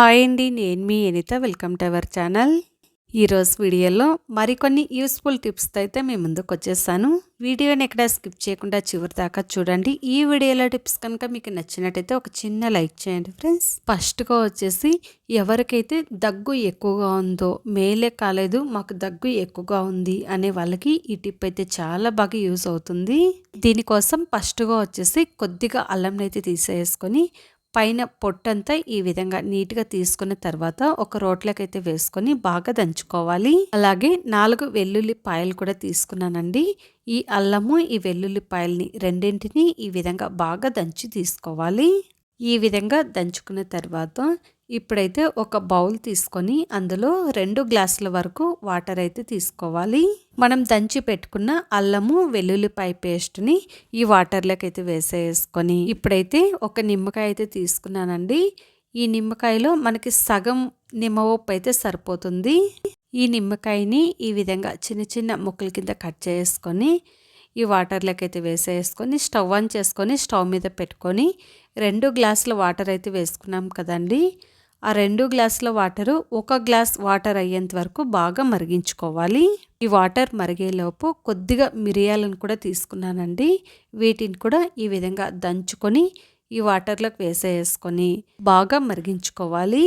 Hi అండి నేను మీ Anitha welcome to our channel. ఈరోజు వీడియోలో మరికొన్ని యూస్ఫుల్ టిప్స్తో అయితే మీ ముందుకు వచ్చేసాను. వీడియోని ఎక్కడ స్కిప్ చేయకుండా చివరి దాకా చూడండి. ఈ వీడియోలో టిప్స్ కనుక మీకు నచ్చినట్టయితే ఒక చిన్న లైక్ చేయండి ఫ్రెండ్స్. ఫస్ట్గా వచ్చేసి ఎవరికైతే దగ్గు ఎక్కువగా ఉందో మేలే కాలేదు మాకు దగ్గు ఎక్కువగా ఉంది అనే వాళ్ళకి ఈ టిప్ అయితే చాలా బాగా యూజ్ అవుతుంది. దీనికోసం ఫస్ట్గా వచ్చేసి కొద్దిగా అల్లంని అయితే తీసేసుకొని పైన పొట్టంతా ఈ విధంగా నీట్గా తీసుకున్న తర్వాత ఒక రోట్లకైతే అయితే వేసుకొని బాగా దంచుకోవాలి. అలాగే నాలుగు వెల్లుల్లి పాయలు కూడా తీసుకున్నానండి. ఈ అల్లము ఈ వెల్లుల్లి పాయల్ని రెండింటిని ఈ విధంగా బాగా దంచి తీసుకోవాలి. ఈ విధంగా దంచుకున్న తర్వాత ఇప్పుడైతే ఒక బౌల్ తీసుకొని అందులో రెండు గ్లాసుల వరకు వాటర్ అయితే తీసుకోవాలి. మనం దంచి పెట్టుకున్న అల్లము వెల్లుల్లిపాయ పేస్ట్ని ఈ వాటర్లోకి అయితే వేసేసుకొని ఇప్పుడైతే ఒక నిమ్మకాయ అయితే తీసుకున్నానండి. ఈ నిమ్మకాయలో మనకి సగం నిమ్మవప్పు అయితే సరిపోతుంది. ఈ నిమ్మకాయని ఈ విధంగా చిన్న చిన్న ముక్కల కింద కట్ చేసుకొని ఈ వాటర్లోకి అయితే వేసేసుకొని స్టవ్ ఆన్ చేసుకొని స్టవ్ మీద పెట్టుకొని రెండు గ్లాసుల వాటర్ అయితే వేసుకున్నాం కదండి. ఆ రెండు గ్లాసుల వాటరు ఒక గ్లాస్ వాటర్ అయ్యేంత వరకు బాగా మరిగించుకోవాలి. ఈ వాటర్ మరిగేలోపు కొద్దిగా మిరియాలను కూడా తీసుకున్నానండి. వీటిని కూడా ఈ విధంగా దంచుకొని ఈ వాటర్లోకి వేసేసుకొని బాగా మరిగించుకోవాలి.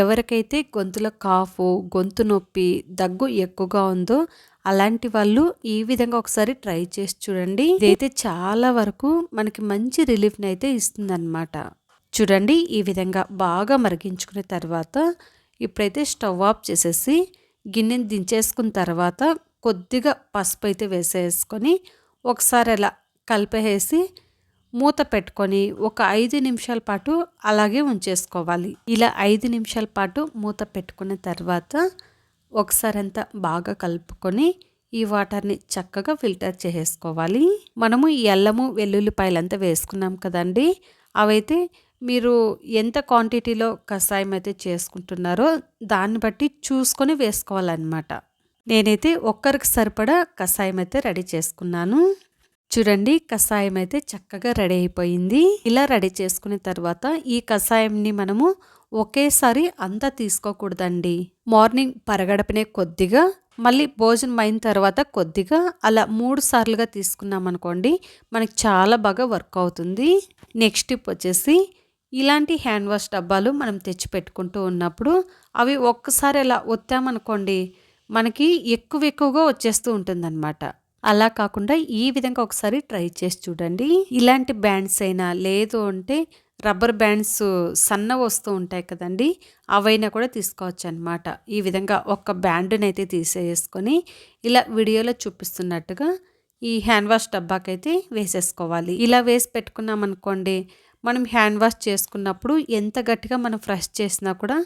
ఎవరికైతే గొంతులో కాఫు గొంతు నొప్పి దగ్గు ఎక్కువగా ఉందో అలాంటి వాళ్ళు ఈ విధంగా ఒకసారి ట్రై చేసి చూడండి. ఇదైతే చాలా వరకు మనకి మంచి రిలీఫ్ని అయితే ఇస్తుందన్నమాట. చూడండి ఈ విధంగా బాగా మరిగించుకున్న తర్వాత ఇప్పుడైతే స్టవ్ ఆఫ్ చేసేసి గిన్నెని దించేసుకున్న తర్వాత కొద్దిగా పసుపు అయితే వేసేసుకొని ఒకసారి అలా కలిపేసి మూత పెట్టుకొని ఒక ఐదు నిమిషాల పాటు అలాగే ఉంచేసుకోవాలి. ఇలా ఐదు నిమిషాల పాటు మూత పెట్టుకున్న తర్వాత ఒకసారి అంతా బాగా కలుపుకొని ఈ వాటర్ని చక్కగా ఫిల్టర్ చేసేసుకోవాలి. మనము ఈ అల్లము వెల్లుల్లిపాయలంతా వేసుకున్నాం కదండి అవైతే మీరు ఎంత క్వాంటిటీలో కషాయం అయితే చేసుకుంటున్నారో దాన్ని బట్టి చూసుకొని వేసుకోవాలన్నమాట. నేనైతే ఒక్కరికి సరిపడా కషాయం అయితే రెడీ చేసుకున్నాను. చూడండి కషాయం అయితే చక్కగా రెడీ అయిపోయింది. ఇలా రెడీ చేసుకున్న తర్వాత ఈ కషాయంని మనము ఒకేసారి అంతా తీసుకోకూడదండి. మార్నింగ్ పరగడపనే కొద్దిగా మళ్ళీ భోజనం అయిన తర్వాత కొద్దిగా అలా మూడు సార్లుగా తీసుకున్నాం అనుకోండి మనకి చాలా బాగా వర్క్ అవుతుంది. నెక్స్ట్ టిప్ వచ్చేసి ఇలాంటి హ్యాండ్ వాష్ డబ్బాలు మనం తెచ్చి పెట్టుకుంటూ ఉన్నప్పుడు అవి ఒక్కసారి అలా ఒత్తామనుకోండి మనకి ఎక్కువ ఎక్కువగా వచ్చేస్తూ ఉంటుందన్నమాట. అలా కాకుండా ఈ విధంగా ఒకసారి ట్రై చేసి చూడండి. ఇలాంటి బ్యాండ్స్ అయినా లేదు అంటే రబ్బర్ బ్యాండ్స్ సన్న వస్తూ ఉంటాయి కదండి అవైనా కూడా తీసుకోవచ్చు అనమాట ఈ విధంగా ఒక బ్యాండ్ని అయితే తీసేసుకొని ఇలా వీడియోలో చూపిస్తున్నట్టుగా ఈ హ్యాండ్ వాష్ డబ్బాకైతే వేసేసుకోవాలి. ఇలా వేసి పెట్టుకున్నాం అనుకోండి మనం హ్యాండ్ వాష్ చేసుకున్నప్పుడు ఎంత గట్టిగా మనం ఫ్రెష్ చేసినా కూడా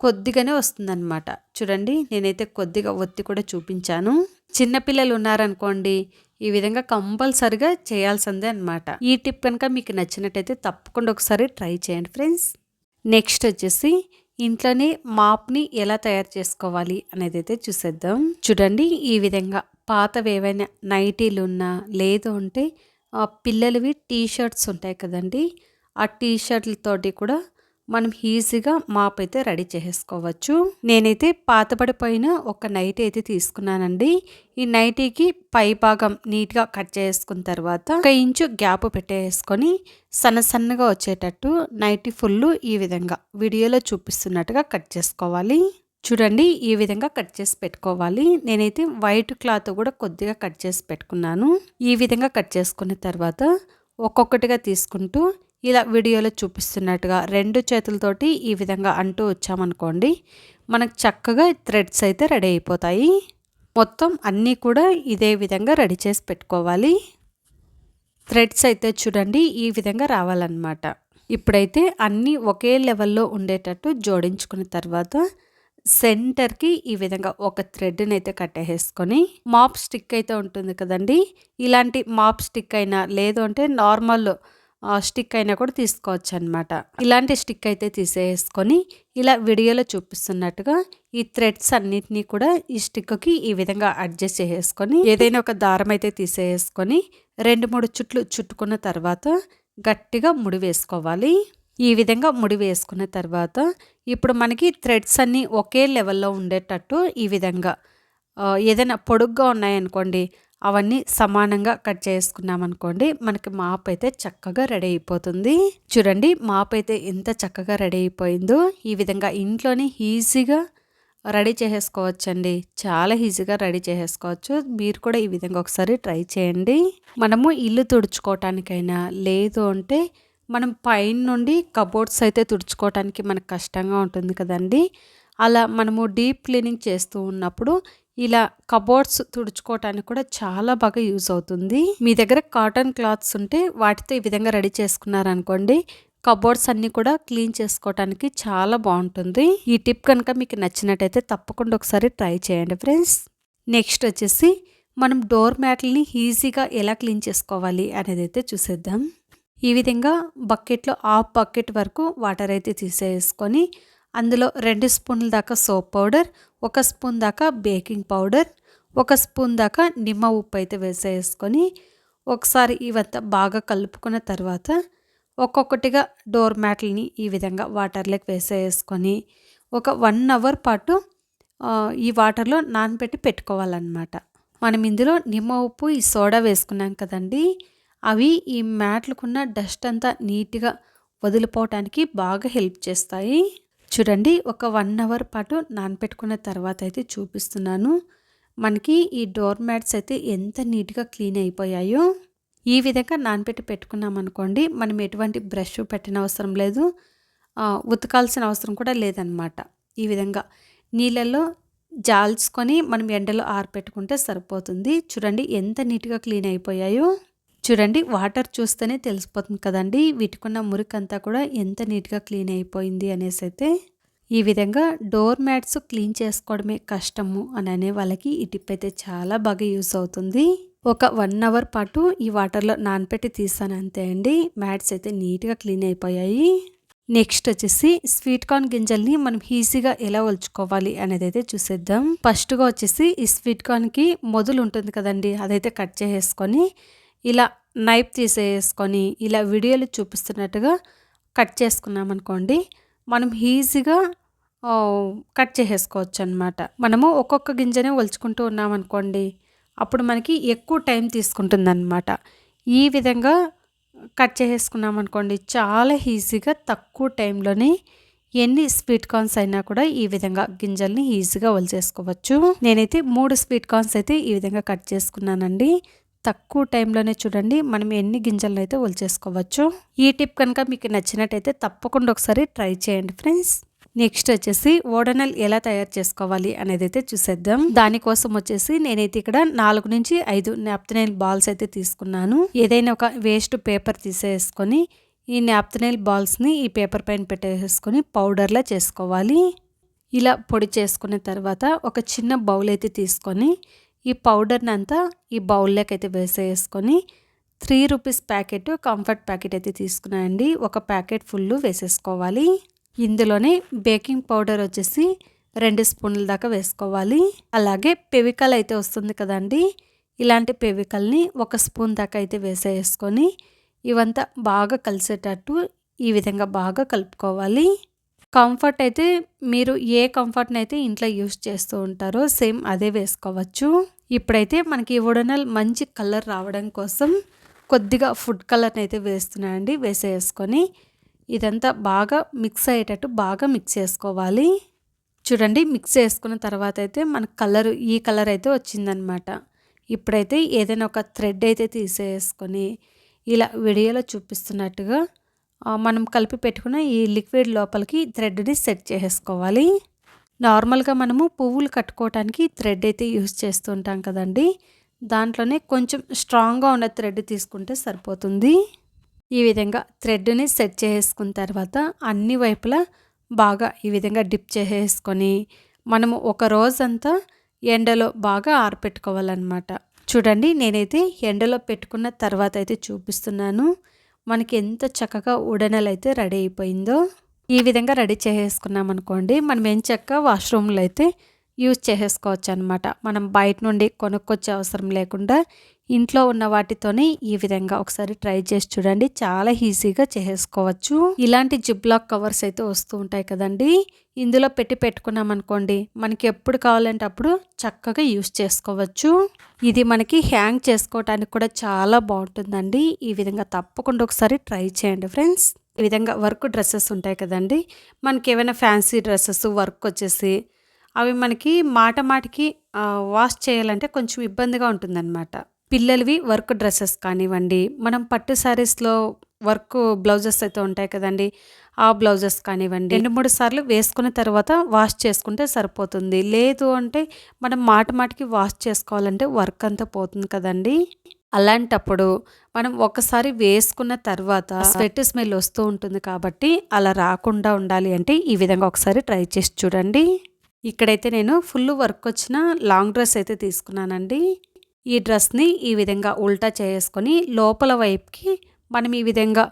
కొద్దిగానే వస్తుందన్నమాట. చూడండి నేనైతే కొద్దిగా ఒత్తి కూడా చూపించాను. చిన్నపిల్లలు ఉన్నారనుకోండి ఈ విధంగా కంపల్సరిగా చేయాల్సిందే అనమాట ఈ టిప్ కనుక మీకు నచ్చినట్టయితే తప్పకుండా ఒకసారి ట్రై చేయండి ఫ్రెండ్స్. నెక్స్ట్ వచ్చేసి ఇంట్లోనే మాప్ని ఎలా తయారు చేసుకోవాలి అనేది అయితే చూసేద్దాం. చూడండి ఈ విధంగా పాతవి ఏవైనా నైటీలు ఉన్నా లేదు అంటే పిల్లలవి టీ షర్ట్స్ ఉంటాయి కదండి ఆ టీ షర్ట్లతోటి కూడా మనం ఈజీగా మాప్ అయితే రెడీ చేసేసుకోవచ్చు. నేనైతే పాతబడిపోయిన ఒక నైటీ అయితే తీసుకున్నానండి. ఈ నైటీకి పై భాగం నీట్గా కట్ చేసుకున్న తర్వాత ఒక ఇంచు గ్యాప్ పెట్టేసుకొని సన్న సన్నగా వచ్చేటట్టు నైటీ ఫుల్ ఈ విధంగా వీడియోలో చూపిస్తున్నట్టుగా కట్ చేసుకోవాలి. చూడండి ఈ విధంగా కట్ చేసి పెట్టుకోవాలి. నేనైతే వైట్ క్లాత్ కూడా కొద్దిగా కట్ చేసి పెట్టుకున్నాను. ఈ విధంగా కట్ చేసుకున్న తర్వాత ఒక్కొక్కటిగా తీసుకుంటూ ఇలా వీడియోలో చూపిస్తున్నట్టుగా రెండు చేతులతోటి ఈ విధంగా అంటూ వచ్చామనుకోండి మనకు చక్కగా థ్రెడ్స్ అయితే రెడీ అయిపోతాయి. మొత్తం అన్నీ కూడా ఇదే విధంగా రెడీ చేసి పెట్టుకోవాలి. థ్రెడ్స్ అయితే చూడండి ఈ విధంగా రావాలన్నమాట. ఇప్పుడైతే అన్నీ ఒకే లెవెల్లో ఉండేటట్టు జోడించుకున్న తర్వాత సెంటర్కి ఈ విధంగా ఒక థ్రెడ్ని అయితే కట్టేసుకొని మాప్ స్టిక్ అయితే ఉంటుంది కదండి ఇలాంటి మాప్ స్టిక్ అయినా లేదు అంటే నార్మల్ స్టిక్ అయినా కూడా తీసుకోవచ్చు అనమాట ఇలాంటి స్టిక్ అయితే తీసేసుకొని ఇలా వీడియోలో చూపిస్తున్నట్టుగా ఈ థ్రెడ్స్ అన్నిటినీ కూడా ఈ స్టిక్కి ఈ విధంగా అడ్జస్ట్ చేసేసుకొని ఏదైనా ఒక దారం అయితే తీసేసుకొని రెండు మూడు చుట్లు చుట్టుకున్న తర్వాత గట్టిగా ముడి వేసుకోవాలి. ఈ విధంగా ముడి వేసుకున్న తర్వాత ఇప్పుడు మనకి థ్రెడ్స్ అన్నీ ఒకే లెవెల్లో ఉండేటట్టు ఈ విధంగా ఏదైనా పొడుగ్గా ఉన్నాయనుకోండి అవన్నీ సమానంగా కట్ చేసుకున్నాం అనుకోండి మనకి మాప్ అయితే చక్కగా రెడీ అయిపోతుంది. చూడండి మాప్ అయితే ఎంత చక్కగా రెడీ అయిపోయిందో. ఈ విధంగా ఇంట్లోనే ఈజీగా రెడీ చేసేసుకోవచ్చండి. చాలా ఈజీగా రెడీ చేసేసుకోవచ్చు. మీరు కూడా ఈ విధంగా ఒకసారి ట్రై చేయండి. మనము ఇల్లు తుడుచుకోవటానికైనా లేదు అంటే మనం పైన నుండి కబోర్డ్స్ అయితే తుడుచుకోవటానికి మనకు కష్టంగా ఉంటుంది కదండి. అలా మనము డీప్ క్లీనింగ్ చేస్తూ ఉన్నప్పుడు ఇలా కబోర్డ్స్ తుడుచుకోవటానికి కూడా చాలా బాగా యూజ్ అవుతుంది. మీ దగ్గర కాటన్ క్లాత్స్ ఉంటే వాటితో ఈ విధంగా రెడీ చేసుకున్నారనుకోండి కబోర్డ్స్ అన్నీ కూడా క్లీన్ చేసుకోవటానికి చాలా బాగుంటుంది. ఈ టిప్ కనుక మీకు నచ్చినట్టయితే తప్పకుండా ఒకసారి ట్రై చేయండి ఫ్రెండ్స్ నెక్స్ట్ వచ్చేసి మనం డోర్ మ్యాట్లని ఈజీగా ఎలా క్లీన్ చేసుకోవాలి అనేది అయితే చూసేద్దాం. ఈ విధంగా బకెట్లో హాఫ్ బకెట్ వరకు వాటర్ అయితే తీసేసుకొని అందులో రెండు స్పూన్ల దాకా సోప్ పౌడర్ ఒక స్పూన్ దాకా బేకింగ్ పౌడర్ ఒక స్పూన్ దాకా నిమ్మ ఉప్పు అయితే వేసేసుకొని ఒకసారి ఇవంతా బాగా కలుపుకున్న తర్వాత ఒక్కొక్కటిగా డోర్ మ్యాట్లని ఈ విధంగా వాటర్లోకి వేసేసుకొని ఒక వన్ అవర్ పాటు ఈ వాటర్లో నానబెట్టి పెట్టుకోవాలన్నమాట. మనం ఇందులో నిమ్మ ఉప్పు ఈ సోడా వేసుకున్నాం కదండి అవి ఈ మ్యాట్లకున్న డస్ట్ అంతా నీట్గా వదిలిపోవటానికి బాగా హెల్ప్ చేస్తాయి. చూడండి ఒక వన్ అవర్ పాటు నానపెట్టుకున్న తర్వాత అయితే చూపిస్తున్నాను. మనకి ఈ డోర్ మ్యాట్స్ అయితే ఎంత నీట్గా క్లీన్ అయిపోయాయో. ఈ విధంగా నానపెట్టి పెట్టుకున్నాం అనుకోండి మనం ఎటువంటి బ్రష్ పెట్టిన అవసరం లేదు. ఉతకాల్సిన అవసరం కూడా లేదనమాట ఈ విధంగా నీళ్ళల్లో జాల్చుకొని మనం ఎండలో ఆరపెట్టుకుంటే సరిపోతుంది. చూడండి ఎంత నీట్గా క్లీన్ అయిపోయాయో. చూడండి వాటర్ చూస్తేనే తెలిసిపోతుంది కదండి. వీటికున్న మురికంతా కూడా ఎంత నీట్గా క్లీన్ అయిపోయింది అనేసి అయితే ఈ విధంగా డోర్ మ్యాట్స్ క్లీన్ చేసుకోవడమే కష్టము అని అనే వాళ్ళకి ఈ టిప్ అయితే చాలా బాగా యూస్ అవుతుంది. ఒక వన్ అవర్ పాటు ఈ వాటర్లో నానపెట్టి తీసాను అంతే అండి. మ్యాట్స్ అయితే నీట్గా క్లీన్ అయిపోయాయి. నెక్స్ట్ వచ్చేసి స్వీట్ కార్న్ గింజల్ని మనం ఈజీగా ఎలా ఒలుచుకోవాలి అనేది అయితే చూసేద్దాం. ఫస్ట్గా వచ్చేసి ఈ స్వీట్ కార్న్కి మొదలు ఉంటుంది కదండి అదైతే కట్ చేసేసుకొని ఇలా నైఫ్ తీసేసుకొని ఇలా వీడియోలు చూపిస్తున్నట్టుగా కట్ చేసుకున్నామనుకోండి మనం ఈజీగా కట్ చేసేసుకోవచ్చు అనమాట మనము ఒక్కొక్క గింజనే ఒలుచుకుంటూ ఉన్నామనుకోండి అప్పుడు మనకి ఎక్కువ టైం తీసుకుంటుందన్నమాట. ఈ విధంగా కట్ చేసేసుకున్నాం అనుకోండి చాలా ఈజీగా తక్కువ టైంలోనే ఎన్ని స్వీట్ కార్న్స్ అయినా కూడా ఈ విధంగా గింజల్ని ఈజీగా వలిచేసుకోవచ్చు నేనైతే మూడు స్వీట్ కార్న్స్ అయితే ఈ విధంగా కట్ చేసుకున్నానండి. తక్కువ టైంలోనే చూడండి. మనం ఎన్ని గింజలను అయితే ఒలిచేసుకోవచ్చు. ఈ టిప్ కనుక మీకు నచ్చినట్టయితే తప్పకుండా ఒకసారి ట్రై చేయండి ఫ్రెండ్స్. నెక్స్ట్ వచ్చేసి ఓడనల్ ఎలా తయారు చేసుకోవాలి అనేది అయితే చూసేద్దాం. దానికోసం వచ్చేసి నేనైతే ఇక్కడ నాలుగు నుంచి ఐదు నాప్తనైల్ బాల్స్ అయితే తీసుకున్నాను. ఏదైనా ఒక వేస్ట్ పేపర్ తీసేసుకొని ఈ నాప్తనైల్ బాల్స్ని ఈ పేపర్ పైన పెట్టేసుకొని పౌడర్లా చేసుకోవాలి. ఇలా పొడి చేసుకున్న తర్వాత ఒక చిన్న బౌల్ అయితే తీసుకొని ఈ పౌడర్ని అంతా ఈ బౌల్లోకి అయితే వేసేసుకొని three rupees packet Comfort packet అయితే తీసుకున్నాయండి ఒక ప్యాకెట్ ఫుల్ వేసేసుకోవాలి. ఇందులోనే బేకింగ్ పౌడర్ వచ్చేసి రెండు స్పూన్ల దాకా వేసుకోవాలి. అలాగే పెవికల్ అయితే వస్తుంది కదండి. ఇలాంటి పెవికల్ని ఒక స్పూన్ దాకా అయితే వేసేసుకొని ఇవంతా బాగా కలిసేటట్టు ఈ విధంగా బాగా కలుపుకోవాలి. కంఫర్ట్ అయితే మీరు ఏ కంఫర్ట్ని అయితే ఇంట్లో యూస్ చేస్తూ ఉంటారో సేమ్ అదే వేసుకోవచ్చు. ఇప్పుడైతే మనకి ఒడనల్ మంచి కలర్ రావడం కోసం కొద్దిగా ఫుడ్ కలర్ని అయితే వేస్తున్నానండి వేసేసుకొని ఇదంతా బాగా మిక్స్ అయ్యేటట్టు బాగా మిక్స్ చేసుకోవాలి. చూడండి మిక్స్ చేసుకున్న తర్వాత అయితే మన కలర్ ఈ కలర్ అయితే వచ్చిందనమాట. ఇప్పుడైతే ఏదైనా ఒక థ్రెడ్ అయితే తీసేసుకొని ఇలా వీడియోలో చూపిస్తున్నట్టుగా మనం కలిపి పెట్టుకున్న ఈ లిక్విడ్ లోపలికి థ్రెడ్ని సెట్ చేసుకోవాలి. నార్మల్గా మనము పువ్వులు కట్టుకోవడానికి థ్రెడ్ అయితే యూస్ చేస్తుంటాం కదండి. దాంట్లోనే కొంచెం స్ట్రాంగ్గా ఉన్న థ్రెడ్ తీసుకుంటే సరిపోతుంది. ఈ విధంగా థ్రెడ్ని సెట్ చేసుకున్న తర్వాత అన్ని వైపులా బాగా ఈ విధంగా డిప్ చేసేసుకొని మనము ఒక రోజంతా ఎండలో బాగా ఆరపెట్టుకోవాలన్నమాట. చూడండి నేనైతే ఎండలో పెట్టుకున్న తర్వాత అయితే చూపిస్తున్నాను. మనకి ఎంత చక్కగా ఉడనలు అయితే రెడీ అయిపోయిందో ఈ విధంగా రెడీ చేసేసుకున్నాం అనుకోండి మనం ఏం చక్క వాష్రూమ్లో అయితే యూజ్ చేసేసుకోవచ్చు అనమాట మనం బయట నుండి కొనుక్కొచ్చే అవసరం లేకుండా ఇంట్లో ఉన్న వాటితోనే ఈ విధంగా ఒకసారి ట్రై చేసి చూడండి. చాలా ఈజీగా చేసుకోవచ్చు. ఇలాంటి జిబ్లాక్ కవర్స్ అయితే వస్తూ ఉంటాయి కదండి. ఇందులో పెట్టి పెట్టుకున్నాం అనుకోండి మనకి ఎప్పుడు కావాలంటే అప్పుడు చక్కగా యూస్ చేసుకోవచ్చు. ఇది మనకి హ్యాంగ్ చేసుకోవటానికి కూడా చాలా బాగుంటుందండి. ఈ విధంగా తప్పకుండా ఒకసారి ట్రై చేయండి ఫ్రెండ్స్. ఈ విధంగా వర్క్ డ్రెస్సెస్ ఉంటాయి కదండి. మనకి ఏమైనా ఫ్యాన్సీ డ్రెస్సెస్ వర్క్ వచ్చేసి అవి మనకి మాట మాటికి వాష్ చేయాలంటే కొంచెం ఇబ్బందిగా ఉంటుందన్నమాట. పిల్లలవి వర్క్ డ్రెస్సెస్ కానివ్వండి మనం పట్టు శారీస్లో వర్క్ బ్లౌజెస్ అయితే ఉంటాయి కదండి ఆ బ్లౌజెస్ కానివ్వండి రెండు మూడు సార్లు వేసుకున్న తర్వాత వాష్ చేసుకుంటే సరిపోతుంది. లేదు అంటే మనం మాట మాటికి వాష్ చేసుకోవాలంటే వర్క్ అంతా పోతుంది కదండి. అలాంటప్పుడు మనం ఒకసారి వేసుకున్న తర్వాత స్వెట్ స్మెల్ వస్తూ ఉంటుంది కాబట్టి అలా రాకుండా ఉండాలి అంటే ఈ విధంగా ఒకసారి ట్రై చేసి చూడండి. ఇక్కడైతే నేను ఫుల్ వర్క్ వచ్చిన లాంగ్ డ్రెస్ అయితే తీసుకున్నానండి. ఈ డ్రెస్ని ఈ విధంగా ఉల్టా చేసుకొని లోపల వైపుకి మనం ఈ విధంగా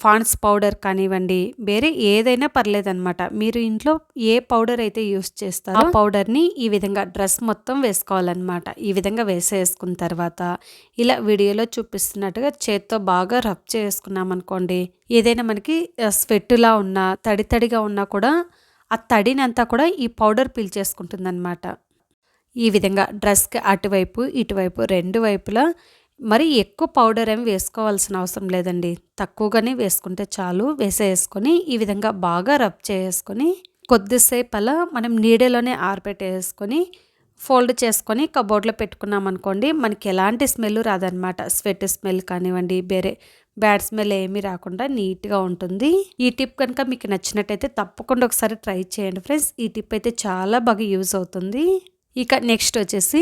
ఫాన్స్ పౌడర్ కానివ్వండి వేరే ఏదైనా పర్లేదనమాట మీరు ఇంట్లో ఏ పౌడర్ అయితే యూస్ చేస్తారో ఆ. పౌడర్ని ఈ విధంగా డ్రెస్ మొత్తం వేసుకోవాలన్నమాట. ఈ విధంగా వేసేసుకున్న తర్వాత ఇలా వీడియోలో చూపిస్తున్నట్టుగా చేత్తో బాగా రబ్ చేసుకున్నాం అనుకోండి ఏదైనా మనకి స్వెట్టులా ఉన్నా తడి తడిగా ఉన్నా కూడా ఆ తడినంతా కూడా ఈ పౌడర్ పీల్చేసుకుంటుంది అనమాట ఈ విధంగా డ్రెస్కి అటువైపు ఇటువైపు రెండు వైపులా మరి ఎక్కువ పౌడర్ ఏమి వేసుకోవాల్సిన అవసరం లేదండి. తక్కువగానే వేసుకుంటే చాలు. వేసేసుకొని ఈ విధంగా బాగా రబ్ చేసుకొని కొద్దిసేపు అలా మనం నీడలోనే ఆరబెట్టేసుకొని ఫోల్డ్ చేసుకొని కబోర్డ్లో పెట్టుకున్నాం అనుకోండి మనకి ఎలాంటి స్మెల్ రాదనమాట స్వెట్ స్మెల్ కానివ్వండి వేరే బ్యాడ్ స్మెల్ ఏమీ రాకుండా నీట్గా ఉంటుంది. ఈ టిప్ కనుక మీకు నచ్చినట్టయితే తప్పకుండా ఒకసారి ట్రై చేయండి ఫ్రెండ్స్. ఈ టిప్ అయితే చాలా బాగా యూజ్ అవుతుంది. ఇక నెక్స్ట్ వచ్చేసి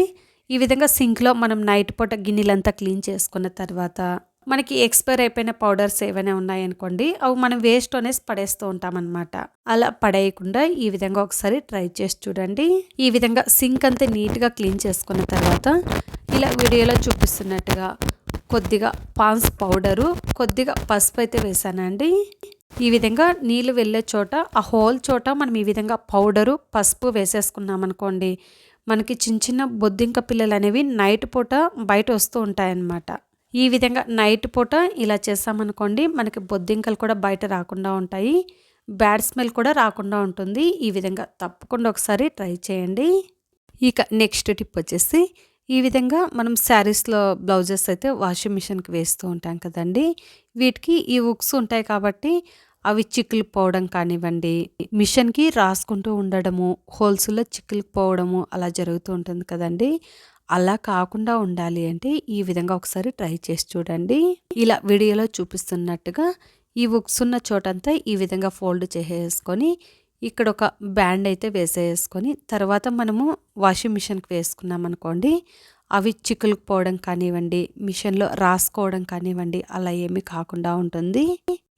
ఈ విధంగా సింక్లో మనం నైట్ పూట గిన్నెలంతా క్లీన్ చేసుకున్న తర్వాత మనకి ఎక్స్పైర్ అయిపోయిన పౌడర్స్ ఏవైనా ఉన్నాయనుకోండి అవి మనం వేస్ట్ అనేసి పడేస్తూ ఉంటామన్నమాట. అలా పడేయకుండా ఈ విధంగా ఒకసారి ట్రై చేసి చూడండి. ఈ విధంగా సింక్ అంతా నీట్గా క్లీన్ చేసుకున్న తర్వాత ఇలా వీడియోలో చూపిస్తున్నట్టుగా కొద్దిగా పాన్స్ పౌడరు కొద్దిగా పసుపు అయితే వేసానండి. ఈ విధంగా నీళ్ళు వెళ్ళే చోట ఆ హోల్ చోట మనం ఈ విధంగా పౌడరు పసుపు వేసేసుకున్నాం అనుకోండి మనకి చిన్న చిన్న బొద్దింక పిల్లలు అనేవి నైట్ పూట బయట వస్తూ ఉంటాయన్నమాట. ఈ విధంగా నైట్ పూట ఇలా చేసామనుకోండి మనకి బొద్దింకలు కూడా బయట రాకుండా ఉంటాయి. బ్యాడ్ స్మెల్ కూడా రాకుండా ఉంటుంది. ఈ విధంగా తప్పకుండా ఒకసారి ట్రై చేయండి. ఇక నెక్స్ట్ టిప్ వచ్చేసి ఈ విధంగా మనం శారీస్లో బ్లౌజెస్ అయితే వాషింగ్ మిషన్కి వేస్తూ ఉంటాం కదండి. వీటికి ఈ ఉక్స్ ఉంటాయి కాబట్టి అవి చిక్కులు పోవడం కానివ్వండి మిషన్కి రాసుకుంటూ ఉండడము హోల్స్లో చిక్కులు పోవడము అలా జరుగుతూ ఉంటుంది కదండి. అలా కాకుండా ఉండాలి అంటే ఈ విధంగా ఒకసారి ట్రై చేసి చూడండి. ఇలా వీడియోలో చూపిస్తున్నట్టుగా ఈ ఉక్స్ ఉన్న చోటంతా ఈ విధంగా ఫోల్డ్ చేసేసుకొని ఇక్కడ ఒక బ్యాండ్ అయితే వేసేసుకొని తర్వాత మనము వాషింగ్ మిషన్కి వేసుకున్నాం అనుకోండి అవి చిక్కులుకుపోవడం కానివ్వండి మిషన్లో రాసుకోవడం కానివ్వండి అలా ఏమీ కాకుండా ఉంటుంది.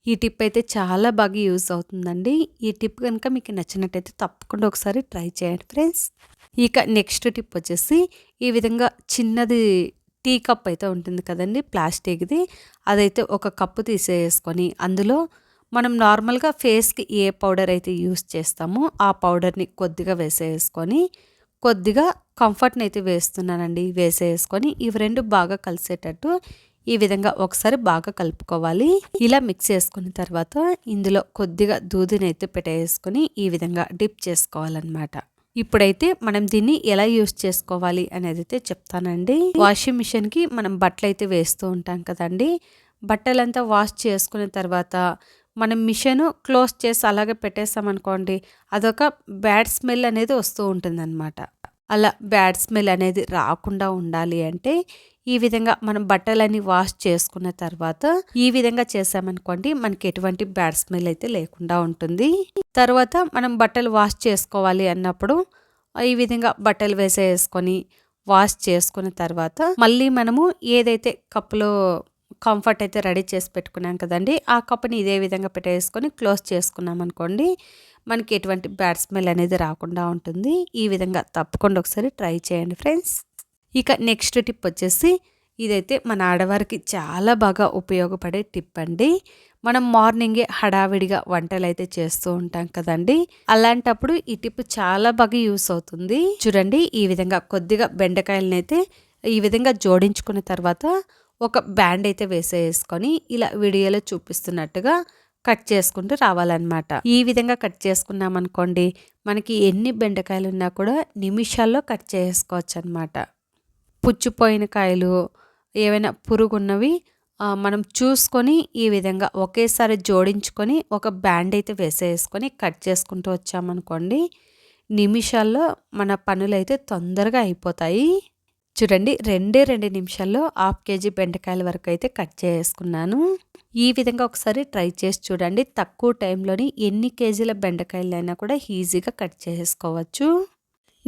ఈ టిప్ అయితే చాలా బాగా యూజ్ అవుతుందండి. ఈ టిప్ కనుక మీకు నచ్చినట్టయితే తప్పకుండా ఒకసారి ట్రై చేయండి ఫ్రెండ్స్. ఇక నెక్స్ట్ టిప్ వచ్చేసి ఈ విధంగా చిన్నది టీ కప్ అయితే ఉంటుంది కదండి ప్లాస్టిక్ది. అదైతే ఒక కప్పు తీసేసుకొని అందులో మనం నార్మల్గా ఫేస్కి ఏ పౌడర్ అయితే యూస్ చేస్తామో ఆ పౌడర్ని కొద్దిగా వేసేసుకొని కొద్దిగా కంఫర్ట్ని అయితే వేస్తున్నానండి. వేసేసుకొని ఇవి రెండు బాగా కలిసేటట్టు ఈ విధంగా ఒకసారి బాగా కలుపుకోవాలి. ఇలా మిక్స్ చేసుకున్న తర్వాత ఇందులో కొద్దిగా దూదిని అయితే పెట్టేసుకొని ఈ విధంగా డిప్ చేసుకోవాలన్నమాట. ఇప్పుడైతే మనం దీన్ని ఎలా యూస్ చేసుకోవాలి అనేది అయితే చెప్తానండి. వాషింగ్ మిషన్కి మనం బట్టలు అయితే వేస్తూ ఉంటాం కదండి. బట్టలంతా వాష్ చేసుకున్న తర్వాత మనం మిషన్ క్లోజ్ చేసి అలాగే పెట్టేస్తామనుకోండి అదొక బ్యాడ్ స్మెల్ అనేది వస్తూ ఉంటుంది అలా బ్యాడ్ స్మెల్ అనేది రాకుండా ఉండాలి అంటే ఈ విధంగా మనం బట్టలన్నీ వాష్ చేసుకున్న తర్వాత ఈ విధంగా చేసామనుకోండి మనకి ఎటువంటి బ్యాడ్ స్మెల్ అయితే లేకుండా ఉంటుంది. తర్వాత మనం బట్టలు వాష్ చేసుకోవాలి అన్నప్పుడు ఈ విధంగా బట్టలు వేసేసుకొని వాష్ చేసుకున్న తర్వాత మళ్ళీ మనము ఏదైతే కప్పులో కంఫర్ట్ అయితే రెడీ చేసి పెట్టుకున్నాం కదండి ఆ కప్పుని ఇదే విధంగా పెట్టేసుకొని క్లోజ్ చేసుకున్నాం అనుకోండి మనకి ఎటువంటి బ్యాడ్ స్మెల్ అనేది రాకుండా ఉంటుంది. ఈ విధంగా తప్పకుండా ఒకసారి ట్రై చేయండి ఫ్రెండ్స్. ఇక నెక్స్ట్ టిప్ వచ్చేసి ఇదైతే మన ఆడవారికి చాలా బాగా ఉపయోగపడే టిప్ అండి. మనం మార్నింగే హడావిడిగా వంటలు అయితే చేస్తూ ఉంటాం కదండి. అలాంటప్పుడు ఈ టిప్ చాలా బాగా యూస్ అవుతుంది. చూడండి ఈ విధంగా కొద్దిగా బెండకాయలనైతే ఈ విధంగా జోడించుకున్న తర్వాత ఒక బ్యాండ్ అయితే వేసేసుకొని ఇలా వీడియోలో చూపిస్తున్నట్టుగా కట్ చేసుకుంటూ రావాలన్నమాట. ఈ విధంగా కట్ చేసుకున్నామనుకోండి మనకి ఎన్ని బెండకాయలు ఉన్నా కూడా నిమిషాల్లో కట్ చేసుకోవచ్చు అనమాట పుచ్చిపోయిన కాయలు ఏవైనా పురుగున్నవి మనం చూసుకొని ఈ విధంగా ఒకేసారి జోడించుకొని ఒక బ్యాండ్ అయితే వేసేసుకొని కట్ చేసుకుంటూ వచ్చామనుకోండి నిమిషాల్లో మన పనులు అయితే తొందరగా అయిపోతాయి. చూడండి రెండే రెండు నిమిషాల్లో హాఫ్ కేజీ బెండకాయల వరకు అయితే కట్ చేసుకున్నాను. ఈ విధంగా ఒకసారి ట్రై చేసి చూడండి తక్కువ టైంలోని ఎన్ని కేజీల బెండకాయలైనా కూడా ఈజీగా కట్ చేసుకోవచ్చు.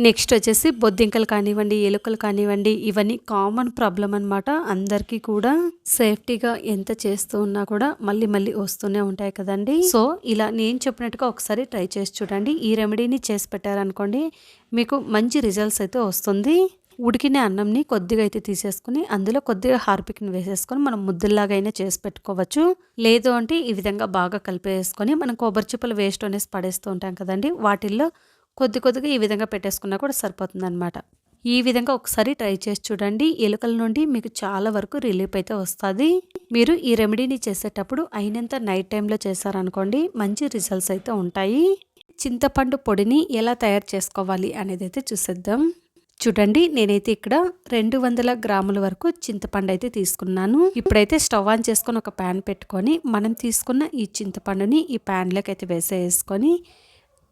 నెక్స్ట్ వచ్చేసి బొద్దింకలు కానివ్వండి ఎలుకలు కానివ్వండి ఇవన్నీ కామన్ ప్రాబ్లం అనమాట అందరికీ కూడా సేఫ్టీగా ఎంత చేస్తూ ఉన్నా కూడా మళ్ళీ మళ్ళీ వస్తూనే ఉంటాయి కదండి. సో ఇలా నేను చెప్పినట్టుగా ఒకసారి ట్రై చేసి చూడండి. ఈ రెమెడీని చేసి పెట్టారనుకోండి మీకు మంచి రిజల్ట్స్ అయితే వస్తుంది. ఉడికిన అన్నంని కొద్దిగా అయితే తీసేసుకుని అందులో కొద్దిగా హార్పిక్ని వేసేసుకొని మనం ముద్దల్లాగా అయినా చేసి పెట్టుకోవచ్చు. లేదు అంటే ఈ విధంగా బాగా కలిపేసుకొని మనం కొబ్బరి చిప్పలు వేస్ట్ అనేసి పడేస్తూ ఉంటాం కదండి. వాటిల్లో కొద్ది కొద్దిగా ఈ విధంగా పెట్టేసుకున్నా కూడా సరిపోతుంది అనమాట ఈ విధంగా ఒకసారి ట్రై చేసి చూడండి. ఎలుకల నుండి మీకు చాలా వరకు రిలీఫ్ అయితే వస్తుంది. మీరు ఈ రెమెడీని చేసేటప్పుడు అయినంత నైట్ టైంలో చేశారనుకోండి మంచి రిజల్ట్స్ అయితే ఉంటాయి. చింతపండు పొడిని ఎలా తయారు చేసుకోవాలి అనేది అయితే చూసేద్దాం. చూడండి నేనైతే ఇక్కడ రెండు వందల గ్రాముల వరకు చింతపండు అయితే తీసుకున్నాను. ఇప్పుడైతే స్టవ్ ఆన్ చేసుకొని ఒక ప్యాన్ పెట్టుకొని మనం తీసుకున్న ఈ చింతపండుని ఈ ప్యాన్లోకి అయితే వేసేసుకొని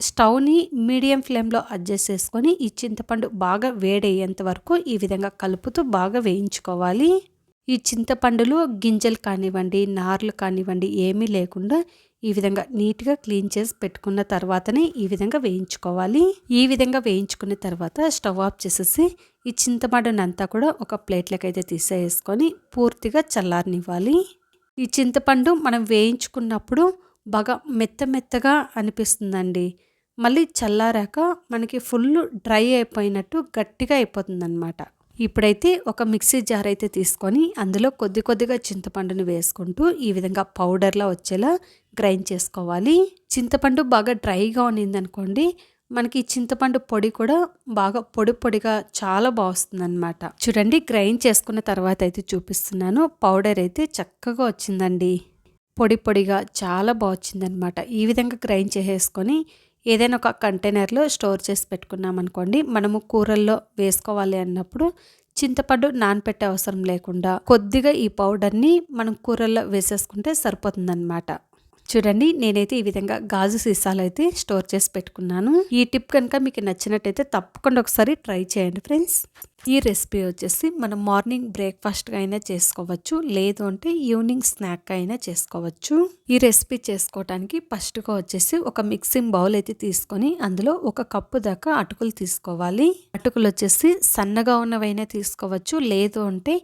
స్టవ్ని మీడియం ఫ్లేమ్లో అడ్జస్ట్ చేసుకొని ఈ చింతపండు బాగా వేడయ్యేంత వరకు ఈ విధంగా కలుపుతూ బాగా వేయించుకోవాలి. ఈ చింతపండులో గింజలు కానివ్వండి నార్లు కానివ్వండి ఏమీ లేకుండా ఈ విధంగా నీట్గా క్లీన్ చేసి పెట్టుకున్న తర్వాతనే ఈ విధంగా వేయించుకోవాలి. ఈ విధంగా వేయించుకున్న తర్వాత స్టవ్ ఆఫ్ చేసేసి ఈ చింతపండునంతా కూడా ఒక ప్లేట్లోకి అయితే తీసేసుకొని పూర్తిగా చల్లారనివ్వాలి. ఈ చింతపండు మనం వేయించుకున్నప్పుడు బాగా మెత్త మెత్తగా అనిపిస్తుందండి. మళ్ళీ చల్లారాక మనకి ఫుల్ డ్రై అయిపోయినట్టు గట్టిగా అయిపోతుంది అనమాట ఇప్పుడైతే ఒక మిక్సీ జార్ అయితే తీసుకొని అందులో కొద్ది కొద్దిగా చింతపండుని వేసుకుంటూ ఈ విధంగా పౌడర్లా వచ్చేలా గ్రైండ్ చేసుకోవాలి. చింతపండు బాగా డ్రైగా ఉన్నిందనుకోండి మనకి చింతపండు పొడి కూడా బాగా పొడి పొడిగా చాలా బాగుస్తుంది అనమాట చూడండి గ్రైండ్ చేసుకున్న తర్వాత అయితే చూపిస్తున్నాను. పౌడర్ అయితే చక్కగా వచ్చిందండి. పొడి పొడిగా చాలా బాగొచ్చిందనమాట ఈ విధంగా గ్రైండ్ చేసేసుకొని ఏదైనా ఒక కంటైనర్లో స్టోర్ చేసి పెట్టుకున్నాం అనుకోండి మనము కూరల్లో వేసుకోవాలి అన్నప్పుడు చింతపండు నానపెట్టే అవసరం లేకుండా కొద్దిగా ఈ పౌడర్ని మనం కూరల్లో వేసేసుకుంటే సరిపోతుందన్నమాట. చూడండి నేనైతే ఈ విధంగా గాజు సీసాలు అయితే స్టోర్ చేసి పెట్టుకున్నాను. ఈ టిప్ కనుక మీకు నచ్చినట్టయితే తప్పకుండా ఒకసారి ట్రై చేయండి ఫ్రెండ్స్. ఈ రెసిపీ వచ్చేసి మనం మార్నింగ్ బ్రేక్ఫాస్ట్గా అయినా చేసుకోవచ్చు లేదు అంటే ఈవినింగ్ స్నాక్ అయినా చేసుకోవచ్చు. ఈ రెసిపీ చేసుకోవడానికి ఫస్ట్గా వచ్చేసి ఒక మిక్సింగ్ బౌల్ అయితే తీసుకొని అందులో ఒక కప్పు దాకా అటుకులు తీసుకోవాలి. అటుకులు వచ్చేసి సన్నగా ఉన్నవైనా తీసుకోవచ్చు లేదు అంటే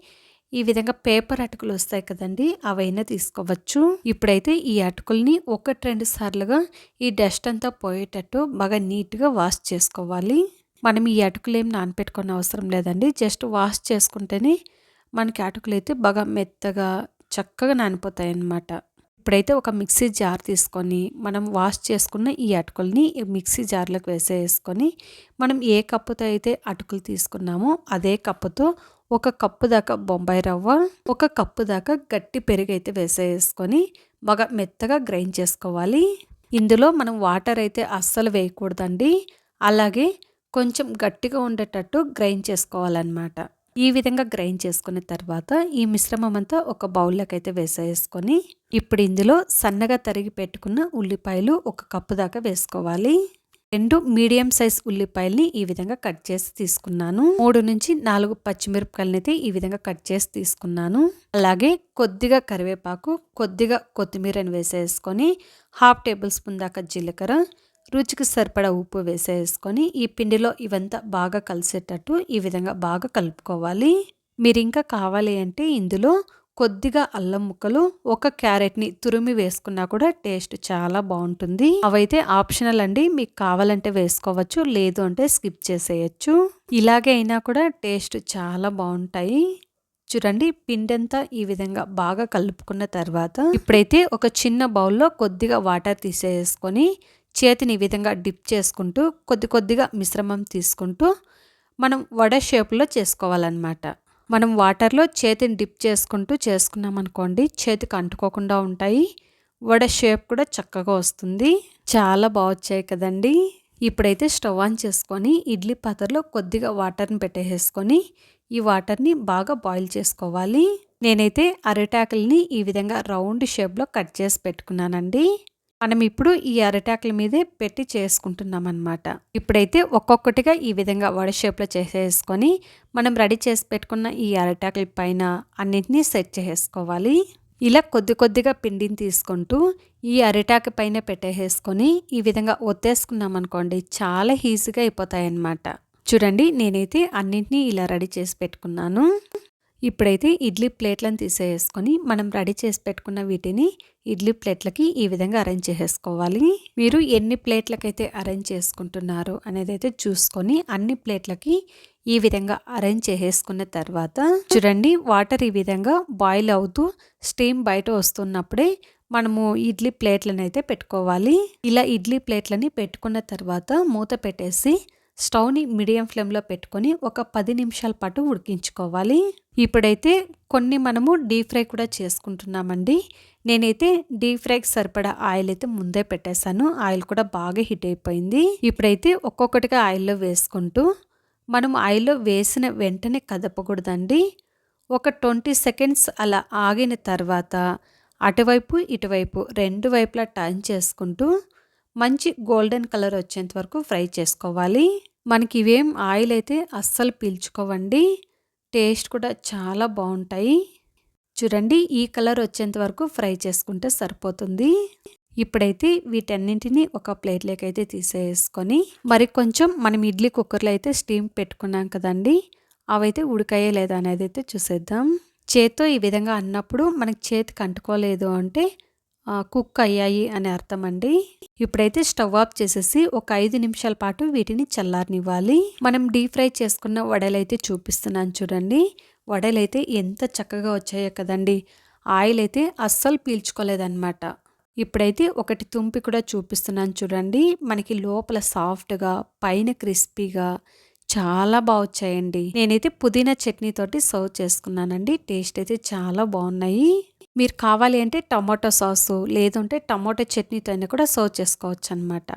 ఈ విధంగా పేపర్ అటుకులు వస్తాయి కదండి అవైనా తీసుకోవచ్చు. ఇప్పుడైతే ఈ అటుకుల్ని ఒకటి రెండు సార్లుగా ఈ డస్ట్ అంతా పోయేటట్టు బాగా నీట్గా వాష్ చేసుకోవాలి. మనం ఈ అటుకులు ఏం నానపెట్టుకునే అవసరం లేదండి జస్ట్ వాష్ చేసుకుంటేనే మనకి అటుకులు అయితే బాగా మెత్తగా చక్కగా నానిపోతాయి అన్నమాట ఇప్పుడైతే ఒక మిక్సీ జార్ తీసుకొని మనం వాష్ చేసుకున్న ఈ అటుకుల్ని మిక్సీ జార్లోకి వేసేసుకొని మనం ఏ కప్పుతో అయితే అటుకులు తీసుకున్నామో అదే కప్పుతో ఒక కప్పు దాకా బొంబాయి రవ్వ ఒక కప్పు దాకా గట్టి పెరుగు అయితే వేసేసుకొని బాగా మెత్తగా గ్రైండ్ చేసుకోవాలి. ఇందులో మనం వాటర్ అయితే అస్సలు వేయకూడదండి. అలాగే కొంచెం గట్టిగా ఉండేటట్టు గ్రైండ్ చేసుకోవాలన్నమాట. ఈ విధంగా గ్రైండ్ చేసుకున్న తర్వాత ఈ మిశ్రమం అంతా ఒక బౌల్లోకి అయితే వేసేసుకొని ఇప్పుడు ఇందులో సన్నగా తరిగి పెట్టుకున్న ఉల్లిపాయలు ఒక కప్పు దాకా వేసుకోవాలి. రెండు మీడియం సైజ్ ఉల్లిపాయల్ని ఈ విధంగా కట్ చేసి తీసుకున్నాను. మూడు నుంచి నాలుగు పచ్చిమిరపకాయలని అయితే ఈ విధంగా కట్ చేసి తీసుకున్నాను. అలాగే కొద్దిగా కరివేపాకు కొద్దిగా కొత్తిమీరని వేసేసుకొని హాఫ్ టేబుల్ స్పూన్ దాకా జీలకర్ర రుచికి సరిపడా ఉప్పు వేసేసుకొని ఈ పిండిలో ఇవంతా బాగా కలిసేటట్టు ఈ విధంగా బాగా కలుపుకోవాలి. మీరు ఇంకా కావాలి అంటే ఇందులో కొద్దిగా అల్లం ముక్కలు ఒక క్యారెట్ని తురిమి వేసుకున్నా కూడా టేస్ట్ చాలా బాగుంటుంది. అవైతే ఆప్షనల్ అండి. మీకు కావాలంటే వేసుకోవచ్చు లేదు అంటే స్కిప్ చేసేయచ్చు. ఇలాగే అయినా కూడా టేస్ట్ చాలా బాగుంటాయి. చూడండి పిండంతా ఈ విధంగా బాగా కలుపుకున్న తర్వాత ఇప్పుడైతే ఒక చిన్న బౌల్లో కొద్దిగా వాటర్ తీసేసుకొని చేతిని ఈ విధంగా డిప్ చేసుకుంటూ కొద్ది కొద్దిగా మిశ్రమం తీసుకుంటూ మనం వడ షేప్లో చేసుకోవాలన్నమాట. మనం వాటర్లో చేతిని డిప్ చేసుకుంటూ చేసుకున్నాం అనుకోండి చేతికి అంటుకోకుండా ఉంటాయి. వడ షేప్ కూడా చక్కగా వస్తుంది. చాలా బాగా వచ్చాయి కదండి. ఇప్పుడైతే స్టవ్ ఆన్ చేసుకొని ఇడ్లీ పాత్రలో కొద్దిగా వాటర్ని పెట్టేసుకొని ఈ వాటర్ని బాగా బాయిల్ చేసుకోవాలి. నేనైతే అరిటాకుల్ని ఈ విధంగా రౌండ్ షేప్లో కట్ చేసి పెట్టుకున్నానండి. మనం ఇప్పుడు ఈ అరిటాకుల మీదే పెట్టి చేసుకుంటున్నాం అనమాట ఇప్పుడైతే ఒక్కొక్కటిగా ఈ విధంగా వడ షేప్లో చేసేసుకొని మనం రెడీ చేసి పెట్టుకున్న ఈ అరిటాకుల పైన అన్నింటినీ సెట్ చేసుకోవాలి ఇలా కొద్ది కొద్దిగా పిండిని తీసుకుంటూ ఈ అరిటాకు పైన పెట్టేసుకొని ఈ విధంగా ఒత్తేసుకున్నాం అనుకోండి చాలా ఈజీగా అయిపోతాయి అన్నమాట చూడండి నేనైతే అన్నింటినీ ఇలా రెడీ చేసి పెట్టుకున్నాను. ఇప్పుడైతే ఇడ్లీ ప్లేట్లను తీసేసుకొని మనం రెడీ చేసి పెట్టుకున్న వీటిని ఇడ్లీ ప్లేట్లకి ఈ విధంగా అరేంజ్ చేసేసుకోవాలి. మీరు ఎన్ని ప్లేట్లకైతే అరేంజ్ చేసుకుంటున్నారు అనేది అయితే చూసుకొని అన్ని ప్లేట్లకి ఈ విధంగా అరేంజ్ చేసేసుకున్న తర్వాత చూడండి వాటర్ ఈ విధంగా బాయిల్ అవుతూ స్టీమ్ బయట వస్తున్నప్పుడే మనము ఇడ్లీ ప్లేట్లను అయితే పెట్టుకోవాలి. ఇలా ఇడ్లీ ప్లేట్లని పెట్టుకున్న తర్వాత మూత పెట్టేసి స్టవ్ని మీడియం ఫ్లేమ్లో పెట్టుకొని ఒక పది నిమిషాల పాటు ఉడికించుకోవాలి. ఇప్పుడైతే కొన్ని మనము డీప్ ఫ్రై కూడా చేసుకుంటున్నామండి. నేనైతే డీప్ ఫ్రైకి సరిపడా ఆయిల్ అయితే ముందే పెట్టేశాను. ఆయిల్ కూడా బాగా హిట్ అయిపోయింది. ఇప్పుడైతే ఒక్కొక్కటిగా ఆయిల్లో వేసుకుంటూ మనం ఆయిల్లో వేసిన వెంటనే కదపకూడదండి. ఒక ట్వంటీ సెకండ్స్ అలా ఆగిన తర్వాత అటువైపు ఇటువైపు రెండు వైపులా టర్న్ చేసుకుంటూ మంచి గోల్డెన్ కలర్ వచ్చేంత వరకు ఫ్రై చేసుకోవాలి. మనకి ఇవేం ఆయిల్ అయితే అస్సలు పీల్చుకోవండి. టేస్ట్ కూడా చాలా బాగుంటాయి. చూడండి ఈ కలర్ వచ్చేంత వరకు ఫ్రై చేసుకుంటే సరిపోతుంది. ఇప్పుడైతే వీటన్నింటినీ ఒక ప్లేట్లోకి అయితే తీసేసుకొని మరి కొంచెం మనం ఇడ్లీ కుక్కర్లో అయితే స్టీమ్ పెట్టుకున్నాం కదండి అవైతే ఉడికాయే లేదా అనేది అయితే చూసేద్దాం. చేత్తో ఈ విధంగా అన్నప్పుడు మనకి చేతికి అంటుకోలేదు అంటే కుక్ అయ్యాయి అని అర్థం అండి ఇప్పుడైతే స్టవ్ ఆఫ్ చేసేసి ఒక ఐదు నిమిషాల పాటు వీటిని చల్లారనివ్వాలి. మనం డీప్ ఫ్రై చేసుకున్న వడలైతే చూపిస్తున్నాను చూడండి. వడలైతే ఎంత చక్కగా వచ్చాయో కదండి. ఆయిల్ అయితే అస్సలు పీల్చుకోలేదన్నమాట. ఇప్పుడైతే ఒకటి తుంపి కూడా చూపిస్తున్నాను చూడండి. మనకి లోపల సాఫ్ట్గా పైన క్రిస్పీగా చాలా బాగా వచ్చాయండి. నేనైతే పుదీనా చట్నీ తోటి సర్వ్ చేసుకున్నానండి. టేస్ట్ అయితే చాలా బాగున్నాయి. మీరు కావాలి అంటే టమాటో సాసు లేదంటే టమాటో చట్నీతో అయినా కూడా సర్వ్ చేసుకోవచ్చు అనమాట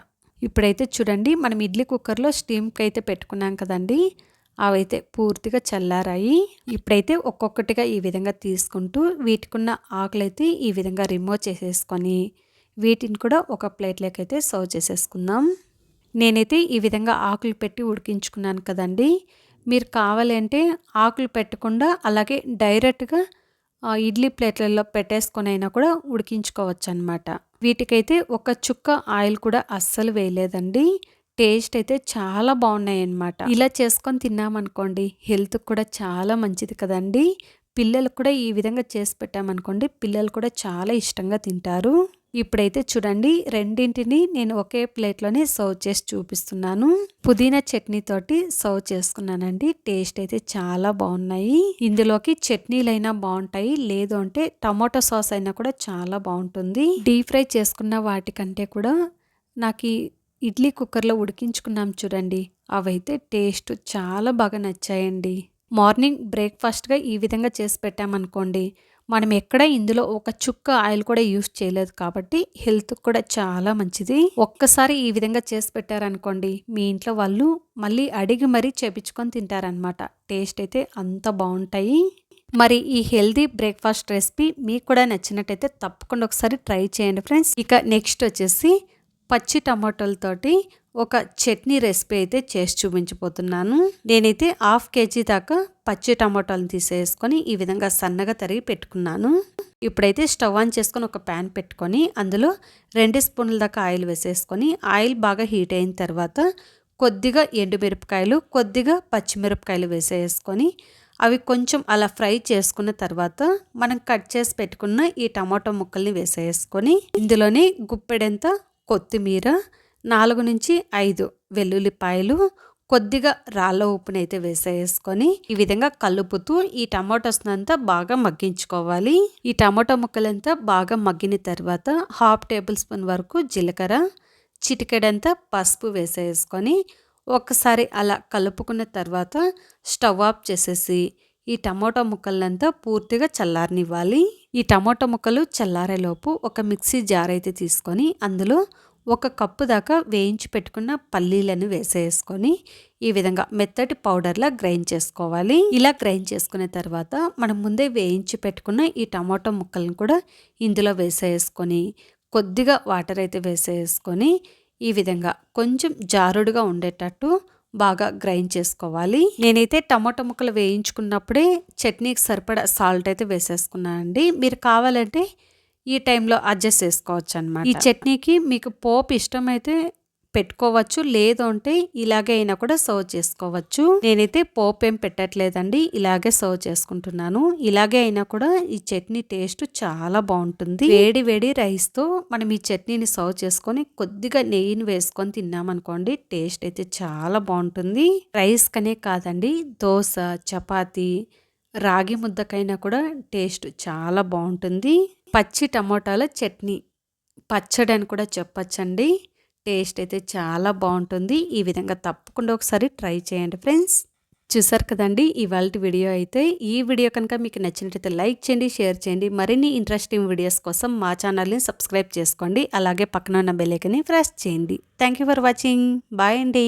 ఇప్పుడైతే చూడండి మనం ఇడ్లీ కుక్కర్లో స్టీమ్కి అయితే పెట్టుకున్నాం కదండి అవైతే పూర్తిగా చల్లారాయి. ఇప్పుడైతే ఒక్కొక్కటిగా ఈ విధంగా తీసుకుంటూ వీటికున్న ఆకులైతే ఈ విధంగా రిమూవ్ చేసేసుకొని వీటిని కూడా ఒక ప్లేట్లోకి అయితే సర్వ్ చేసేసుకుందాం. నేనైతే ఈ విధంగా ఆకులు పెట్టి ఉడికించుకున్నాను కదండి మీరు కావాలంటే ఆకులు పెట్టకుండా అలాగే డైరెక్ట్గా ఇడ్లీ ప్లేట్లలో పెట్టేసుకొని అయినా కూడా ఉడికించుకోవచ్చు అనమాట వీటికైతే ఒక చుక్క ఆయిల్ కూడా అస్సలు వేయలేదండి. టేస్ట్ అయితే చాలా బాగున్నాయి అన్నమాట ఇలా చేసుకొని తిన్నామనుకోండి హెల్త్కి కూడా చాలా మంచిది కదండి. పిల్లలకు కూడా ఈ విధంగా చేసి పెట్టామనుకోండి పిల్లలు కూడా చాలా ఇష్టంగా తింటారు. ఇప్పుడైతే చూడండి రెండింటిని నేను ఒకే ప్లేట్లోనే సర్వ్ చేసి చూపిస్తున్నాను. పుదీనా చట్నీ తోటి సర్వ్ చేసుకున్నానండి. టేస్ట్ అయితే చాలా బాగున్నాయి. ఇందులోకి చట్నీలైనా బాగుంటాయి. లేదు అంటే టమాటో సాస్ అయినా కూడా చాలా బాగుంటుంది. డీప్ ఫ్రై చేసుకున్న వాటికంటే కూడా నాకు ఇడ్లీ కుక్కర్లో ఉడికించుకున్నాం చూడండి అవైతే టేస్ట్ చాలా బాగా నచ్చాయండి. మార్నింగ్ బ్రేక్ఫాస్ట్గా ఈ విధంగా చేసి పెట్టామనుకోండి మనం ఎక్కడ ఇందులో ఒక చుక్క ఆయిల్ కూడా యూస్ చేయలేదు కాబట్టి హెల్త్ కూడా చాలా మంచిది. ఒక్కసారి ఈ విధంగా చేసి పెట్టారనుకోండి మీ ఇంట్లో వాళ్ళు మళ్ళీ అడిగి మరీ చేపించుకొని తింటారనమాట టేస్ట్ అయితే అంత బాగుంటాయి. మరి ఈ హెల్దీ బ్రేక్ఫాస్ట్ రెసిపీ మీకు కూడా నచ్చినట్టయితే తప్పకుండా ఒకసారి ట్రై చేయండి ఫ్రెండ్స్. ఇక నెక్స్ట్ వచ్చేసి పచ్చి టమాటోలతోటి ఒక చట్నీ రెసిపీ అయితే చేసి చూపించబోతున్నాను. నేనైతే హాఫ్ కేజీ దాకా పచ్చి టమాటాలను తీసేసుకొని ఈ విధంగా సన్నగా తరిగి పెట్టుకున్నాను. ఇప్పుడైతే స్టవ్ ఆన్ చేసుకొని ఒక ప్యాన్ పెట్టుకొని అందులో రెండు స్పూన్ల దాకా ఆయిల్ వేసేసుకొని ఆయిల్ బాగా హీట్ అయిన తర్వాత కొద్దిగా ఎండుమిరపకాయలు కొద్దిగా పచ్చిమిరపకాయలు వేసేసుకొని అవి కొంచెం అలా ఫ్రై చేసుకున్న తర్వాత మనం కట్ చేసి పెట్టుకున్న ఈ టమాటో ముక్కల్ని వేసేసుకొని ఇందులోనే గుప్పెడంత కొత్తిమీర నాలుగు నుంచి ఐదు వెల్లుల్లిపాయలు కొద్దిగా రాళ్ళ ఉప్పునైతే అయితే వేసేసుకొని ఈ విధంగా కలుపుతూ ఈ టమాటోస్ అంతా బాగా మగ్గించుకోవాలి. ఈ టమాటో ముక్కలంతా బాగా మగ్గిన తర్వాత హాఫ్ టేబుల్ స్పూన్ వరకు జీలకర్ర చిటికెడంతా పసుపు వేసేసుకొని ఒకసారి అలా కలుపుకున్న తర్వాత స్టవ్ ఆఫ్ చేసేసి ఈ టమోటా ముక్కలంతా పూర్తిగా చల్లారనివ్వాలి. ఈ టమోటా ముక్కలు చల్లారేలోపు ఒక మిక్సీ జార్ అయితే తీసుకొని అందులో ఒక కప్పు దాకా వేయించి పెట్టుకున్న పల్లీలను వేసేసుకొని ఈ విధంగా మెత్తటి పౌడర్లా గ్రైండ్ చేసుకోవాలి. ఇలా గ్రైండ్ చేసుకున్న తర్వాత మనం ముందే వేయించి పెట్టుకున్న ఈ టమాటో ముక్కలను కూడా ఇందులో వేసేసుకొని కొద్దిగా వాటర్ అయితే వేసేసుకొని ఈ విధంగా కొంచెం జారుడుగా ఉండేటట్టు బాగా గ్రైండ్ చేసుకోవాలి. నేనైతే టమాటో ముక్కలు వేయించుకున్నప్పుడే చట్నీకి సరిపడా సాల్ట్ అయితే వేసేసుకున్నానండి. మీరు కావాలంటే ఈ టైంలో అడ్జస్ట్ చేసుకోవచ్చు అనమాట ఈ చట్నీకి మీకు పోపు ఇష్టమైతే పెట్టుకోవచ్చు లేదు అంటే ఇలాగే అయినా కూడా సర్వ్ చేసుకోవచ్చు. నేనైతే పోపు ఏం పెట్టట్లేదండి ఇలాగే సర్వ్ చేసుకుంటున్నాను. ఇలాగే అయినా కూడా ఈ చట్నీ టేస్ట్ చాలా బాగుంటుంది. వేడి వేడి రైస్తో మనం ఈ చట్నీని సర్వ్ చేసుకొని కొద్దిగా నెయ్యిని వేసుకొని తిన్నామనుకోండి టేస్ట్ అయితే చాలా బాగుంటుంది. రైస్ కనే కాదండి దోశ చపాతీ రాగి ముద్దకైనా కూడా టేస్ట్ చాలా బాగుంటుంది. పచ్చి టమోటాల చట్నీ. పచ్చడి అని కూడా చెప్పచ్చండి. టేస్ట్ అయితే చాలా బాగుంటుంది. ఈ విధంగా తప్పకుండా ఒకసారి ట్రై చేయండి ఫ్రెండ్స్. చూసారు కదండి ఇవాళ వీడియో అయితే. ఈ వీడియో కనుక మీకు నచ్చినట్లయితే లైక్ చేయండి షేర్ చేయండి. మరిన్ని ఇంట్రెస్టింగ్ వీడియోస్ కోసం మా ఛానల్ని సబ్స్క్రైబ్ చేసుకోండి. అలాగే పక్కన ఉన్న బెల్లైకని ప్రెస్ చేయండి. Thank you for watching. Bye అండి.